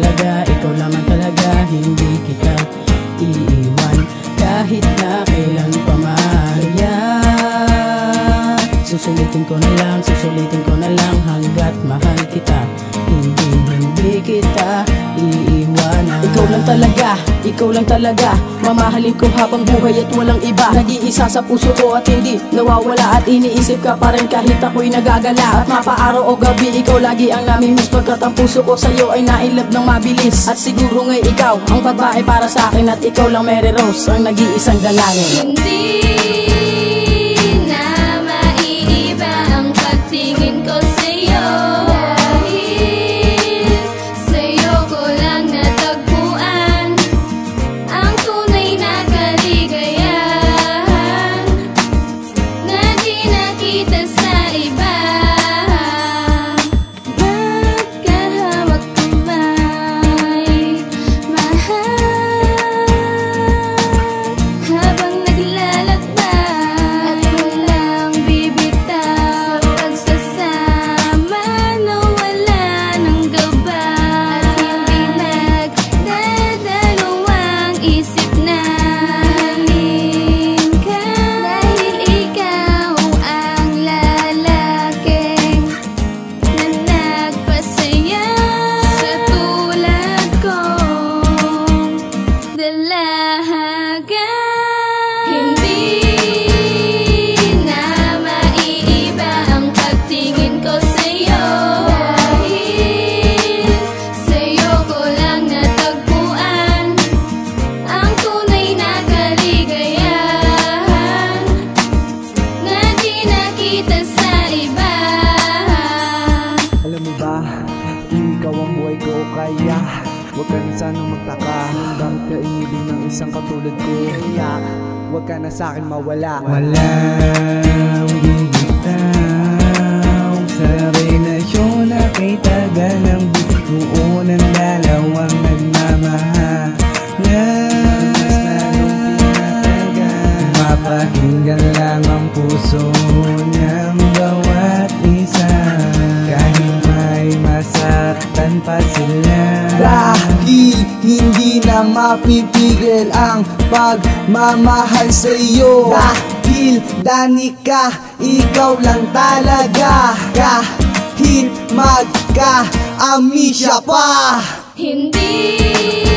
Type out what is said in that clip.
talaga Ikaw lamang talaga Hindi kita iiwan Kahit na kailan pa man yeah. Susulitin ko na lang Susulitin ko na lang Hanggat mahal kita Hindi hindi kita iiwanan. Ikaw lang talaga, ikaw lang talaga. Mamahalin ko habang buhay at walang iba. Nag-iisa sa puso ko at hindi nawawala. At iniisip ka pa rin kahit ako'y nagagala. At mapaaraw o gabi, ikaw lagi ang namimiss Pagkat ang puso ko sa'yo ay nainlove ng mabilis. At siguro ngay ikaw ang babae para sa akin At ikaw lang Mary Rose ang nag-iisang dalangin. Hindi bye. Ikaw ang buhay ko kaya Huwag ka na sanang magtaka. Bakit ka inibig ng isang katulad ko Kaya, huwag ka na sa'kin mawala. Walang mapipigil ang pagmamahal sa iyo. Dahil Danica, ikaw lang talaga. Kahit magka-amisya pa. Hindi